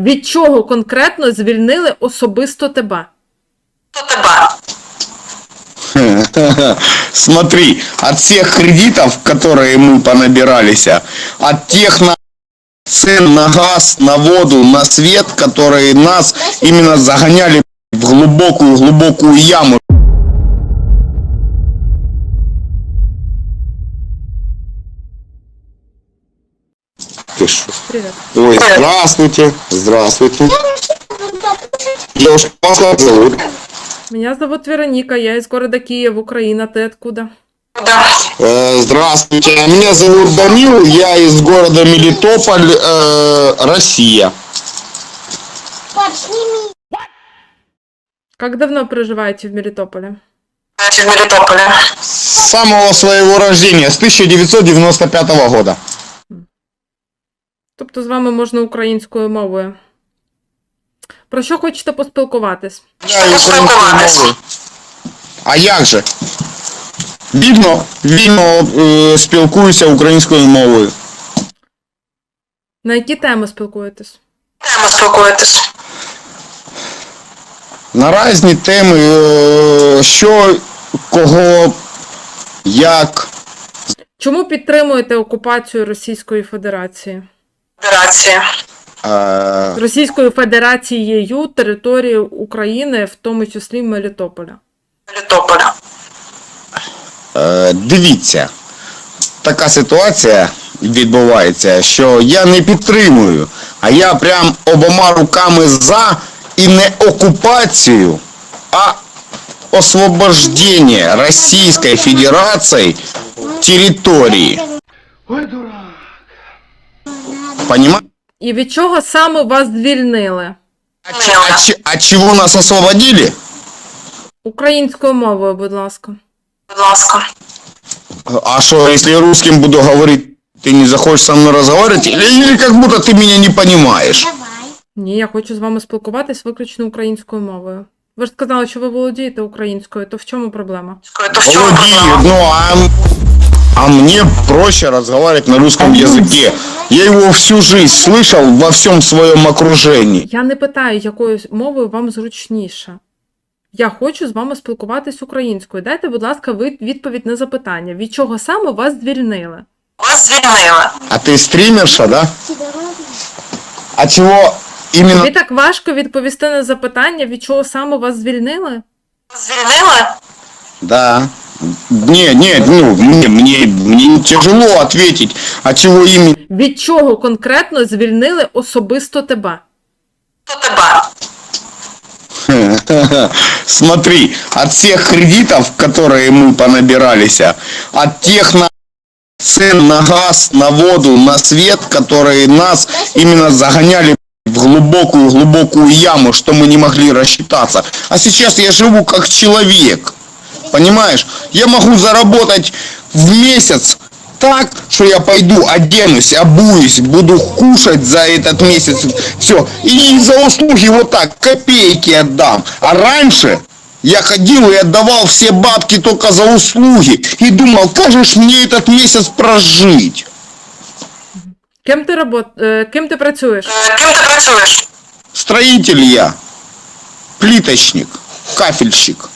Від чого конкретно звільнили особисто тебе? Хто тебе? Смотри, от всех кредитов, которые мы понабирались, от тех на цен на газ, на воду, на свет, которые нас именно загоняли в глубокую-глубокую яму. Ты шо? Привіт. Ой, здравствуйте, здравствуйте. Девушка, вас как зовут? Меня зовут Вероника, я из города Киев, Украина. Ты откуда? Да. Э, Здравствуйте, меня зовут Данил, я из города Мелитополь, э, Россия. Как давно проживаете в Мелитополе? Значить, в Мелітополі. С самого своего рождения, с 1995 года. Тобто з вами можна українською мовою. Про що хочете поспілкуватись? Я українською мовою. А як же? Вільно, вільно е, спілкуюся українською мовою. На які теми спілкуєтесь? Тема спілкуєтесь. На різні теми, е, що, кого, як. Чому підтримуєте окупацію Російської Федерації? Федерації. Е, Російською Федерацією території України, в тому числі Мелітополя. Мелітополя. Е, Дивіться, така ситуація відбувається, що я не підтримую, а я прям обома руками за і не окупацію, а освобождение Російської Федерації території. Понимаете? І від чого саме вас звільнили? А, ч- а, ч- а чего нас освободили? Українською мовою, будь ласка. Будь ласка. А что, если я русским буду говорить, ты не захочешь со мной разговаривать? Или, или как будто ты меня не понимаешь? Ні, я хочу з вами спілкуватись виключно українською мовою. Ви ж сказали, що ви володієте українською, то в чому проблема? То в чому Владею, проблема? ну а, а мне проще разговаривать на русском языке. Я его всю жизнь слышал во всем своем окружении. Я не питаю, якою мовою вам зручніше. Я хочу з вами спілкуватись українською. Дайте, будь ласка, ви відповідь на запитання, від чого саме вас звільнили? Вас звільнили. А ты стримерша, да? А чего именно... Тобі так важко відповісти на запитання, від чого саме вас звільнили? Вас звільнили? Да. Не, не, ну, мне, мне, мне тяжело ответить, а чего именно... Від чого конкретно звільнили особисто тебе? Хто тебе? Смотри, от всех кредитов, которые мы понабирались, от тех на цен на газ, на воду, на свет, которые нас именно загоняли в глубокую-глубокую яму, что мы не могли рассчитаться. А сейчас я живу как человек. Понимаешь? Я могу заработать в месяц так, что я пойду, оденусь, обуюсь, буду кушать за этот месяц. Все. И за услуги вот так копейки отдам. А раньше я ходил и отдавал все бабки только за услуги. И думал, как же мне этот месяц прожить? Ким ти робот... е, ким ти працюєш? Е, Ким ти працюєш? Строитель я. Плиточник. Кафельщик.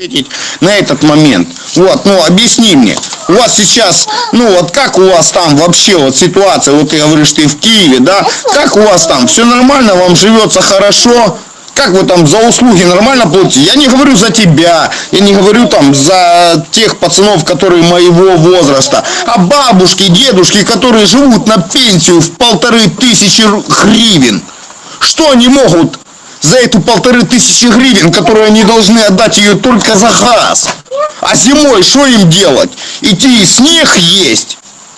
Ответить на этот момент. Вот, ну объясни мне. У вас сейчас, ну вот как у вас там вообще вот ситуация, вот ты говоришь, ты в Киеве, да? Как у вас там? Все нормально, вам живется хорошо? Как вы там за услуги нормально платите? Я не говорю за тебя, я не говорю там за тех пацанов, которые моего возраста, а бабушки, дедушки, которые живут на пенсию в полторы тысячи гривен. Что они могут за эту полторы тысячи гривен, которые они должны отдать ее только за газ? А зимой что им делать? Идти и снег есть?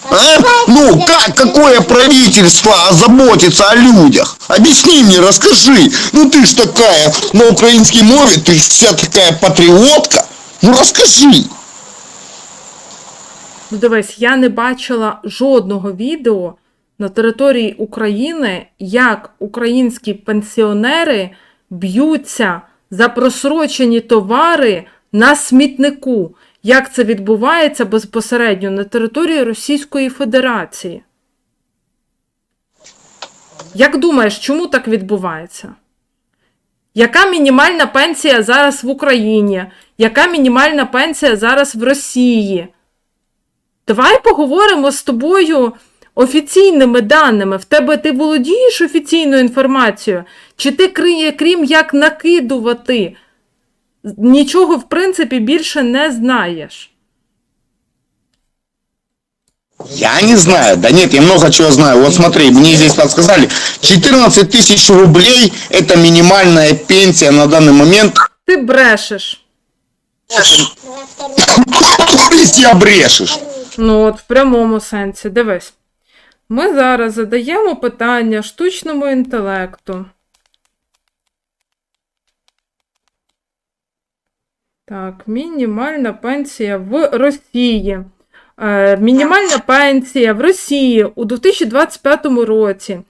А? Ну, как, какое правительство заботится о людях? Объясни мне, расскажи. Ну, ты ж такая на украинской мове, ты ж вся такая патриотка. Ну, расскажи. Ну дивись, я не бачила жодного відео на території України, як українські пенсіонери б'ються за просрочені товари на смітнику. як це відбувається безпосередньо на території Російської Федерації. Як думаєш, чому так відбувається? Яка мінімальна пенсія зараз в Україні? Яка мінімальна пенсія зараз в Росії? Давай поговоримо з тобою офіційними даними. В тебе ти володієш офіційною інформацією? Чи ти криє, крім як накидувати, нічого в принципі більше не знаєш? Я не знаю. Да нет, я много чего знаю. Вот смотри, мне здесь подсказали. 14 тысяч рублей – это минимальная пенсия на данный момент. Ти брешеш. Если обрешешь. Ну, от в прямому сенсі, дивись. Ми зараз задаємо питання штучному інтелекту. Так, мінімальна пенсія в Росії. Е, мінімальна пенсія в Росії у 2025 році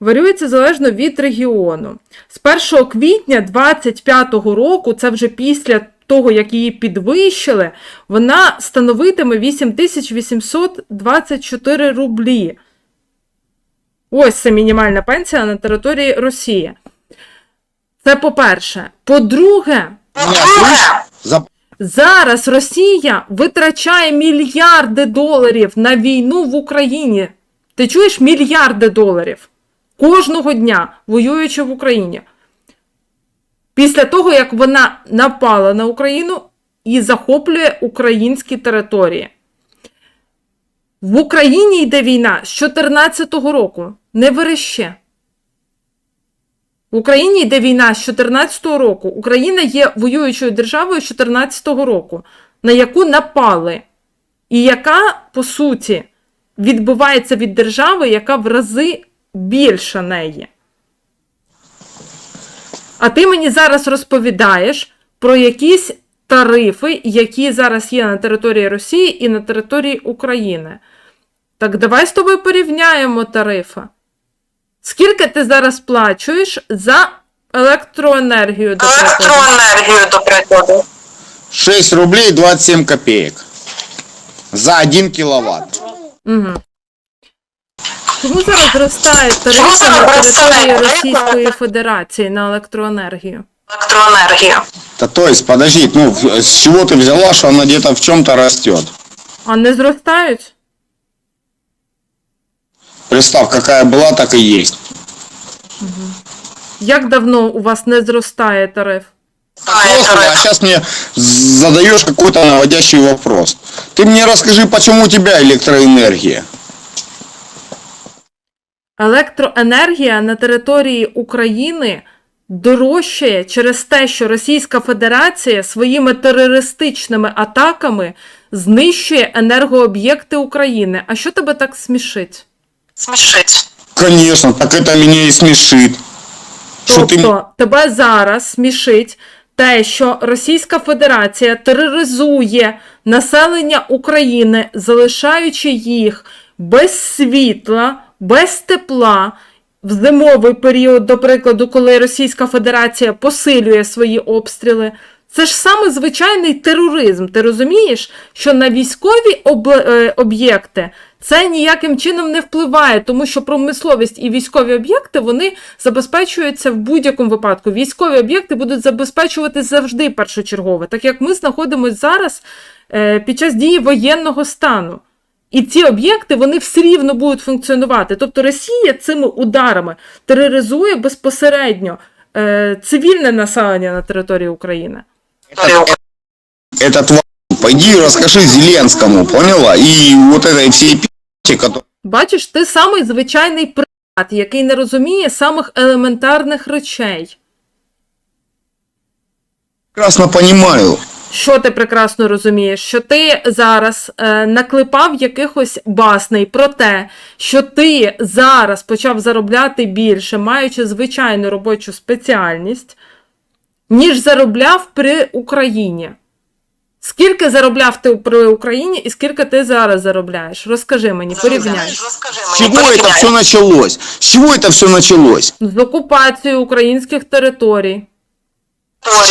варіюється залежно від регіону. З 1 квітня 2025 року, це вже після того, як її підвищили, вона становитиме 8824 рублі. Ось це мінімальна пенсія на території Росії. Це по-перше. По-друге, Зараз Росія витрачає мільярди доларів на війну в Україні. Ти чуєш мільярди доларів кожного дня воюючи в Україні. Після того, як вона напала на Україну і захоплює українські території. В Україні йде війна з 2014 року. Не вереще. В Україні йде війна з 2014 року. Україна є воюючою державою з 2014 року, на яку напали, і яка, по суті, відбувається від держави, яка в рази більша неї. А ти мені зараз розповідаєш про якісь тарифи, які зараз є на території Росії і на території України. Так давай з тобою порівняємо тарифи. Скільки ти зараз сплачуєш за електроенергію до прикладу? Електроенергію, до прикладу. 6 рублей 27 копеек. За 1 киловатт. Угу. Чому зараз зростає тарифи на території? Російської Федерації на електроенергію? Електроенергію. Да то есть, подожди, ну в- с чего ты взяла, что она где-то в чем-то растет? А не зростають? Представь, какая была, так и есть. Як давно у вас не зростає тариф? Знає Просто, а тариф. сейчас мне задаешь какой-то наводящий вопрос. Ты мне расскажи, почему у тебя электроэнергия? Електроенергія на території України дорожчає через те, що Російська Федерація своїми терористичними атаками знищує енергооб'єкти України. А що тебе так смішить? Смішить. Конечно, так это меня и смешит. Что ты... Тобто тебе зараз смішить те, що Російська Федерація тероризує населення України, залишаючи їх без світла, без тепла. В зимовий період, до прикладу, коли Російська Федерація посилює свої обстріли, це ж саме звичайний тероризм. Ти розумієш, що на військові е, об'єкти це ніяким чином не впливає, тому що промисловість і військові об'єкти вони забезпечуються в будь-якому випадку. Військові об'єкти будуть забезпечувати завжди першочергово, так як ми знаходимося зараз е, під час дії воєнного стану. І ці об'єкти вони все рівно будуть функціонувати. Тобто Росія цими ударами тероризує безпосередньо е, цивільне населення на території України. Этот пойди и расскажи Зеленскому, поняла? И вот этой всей пи***ти. Бачиш, ти самий звичайний приват, який не розуміє самих елементарних речей. Прекрасно понимаю Що ти прекрасно розумієш? Що ти зараз е, наклепав якихось басней про те, що ти зараз почав заробляти більше, маючи звичайну робочу спеціальність, ніж заробляв при Україні. Скільки заробляв ти при Україні і скільки ти зараз заробляєш? Розкажи мені, порівняй. Розкажи С мені, чего это порівняй. все началось? С чего это все началось? З окупацією українських територій.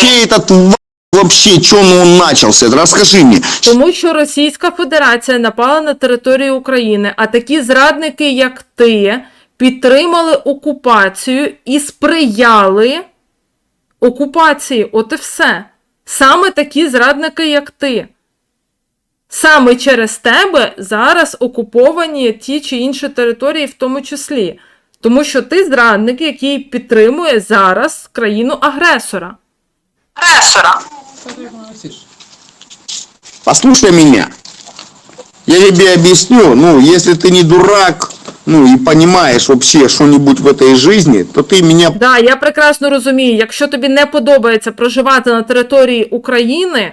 Чей этот в- Вообще, что ну, он начался? Расскажи мне. Тому що Російська Федерація напала на територію України, а такі зрадники, як ти, підтримали окупацію і сприяли окупації. От і все. Саме такі зрадники, як ти. Саме через тебе зараз окуповані ті чи інші території, в тому числі. Тому що ти зрадник, який підтримує зараз країну-агресора. Агресора. Послушай меня. Я тебе объясню, ну, если ты не дурак, ну, и понимаешь вообще что-нибудь в этой жизни, то ты меня Да, я прекрасно розумію, якщо тобі не подобається проживати на території України,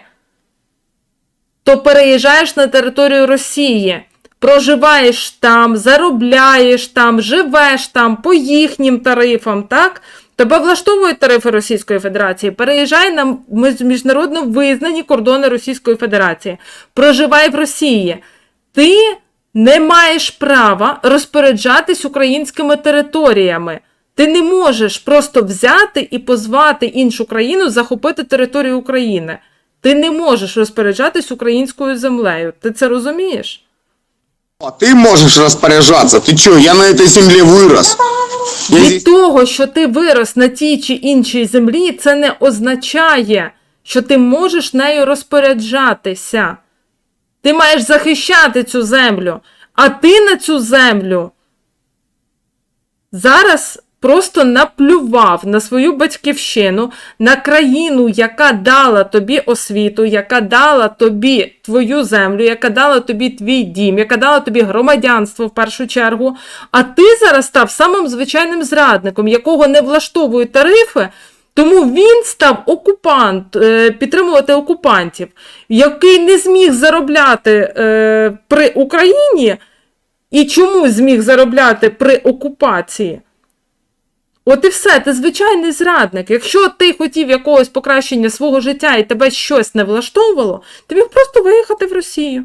то переїжджаєш на територію Росії, проживаєш там, заробляєш там, живеш там по їхнім тарифам, так? Тебе влаштовують тарифи Російської Федерації. Переїжджай на міжнародно визнані кордони Російської Федерації. Проживай в Росії. Ти не маєш права розпоряджатись українськими територіями. Ти не можеш просто взяти і позвати іншу країну захопити територію України. Ти не можеш розпоряджатись українською землею. Ти це розумієш? А ты можешь распоряжаться. Ты что, я на этой земле вырос. Я Від здесь... того, що ти вирос на тій чи іншій землі, це не означає, що ти можеш нею розпоряджатися. Ти маєш захищати цю землю, а ти на цю землю зараз просто наплював на свою батьківщину, на країну, яка дала тобі освіту, яка дала тобі твою землю, яка дала тобі твій дім, яка дала тобі громадянство в першу чергу. А ти зараз став самим звичайним зрадником, якого не влаштовують тарифи. Тому він став окупант, е, підтримувати окупантів, який не зміг заробляти е, при Україні і чому зміг заробляти при окупації. От і все, ти звичайний зрадник. Якщо ти хотів якогось покращення свого життя і тебе щось не влаштовувало, ти міг просто виїхати в Росію.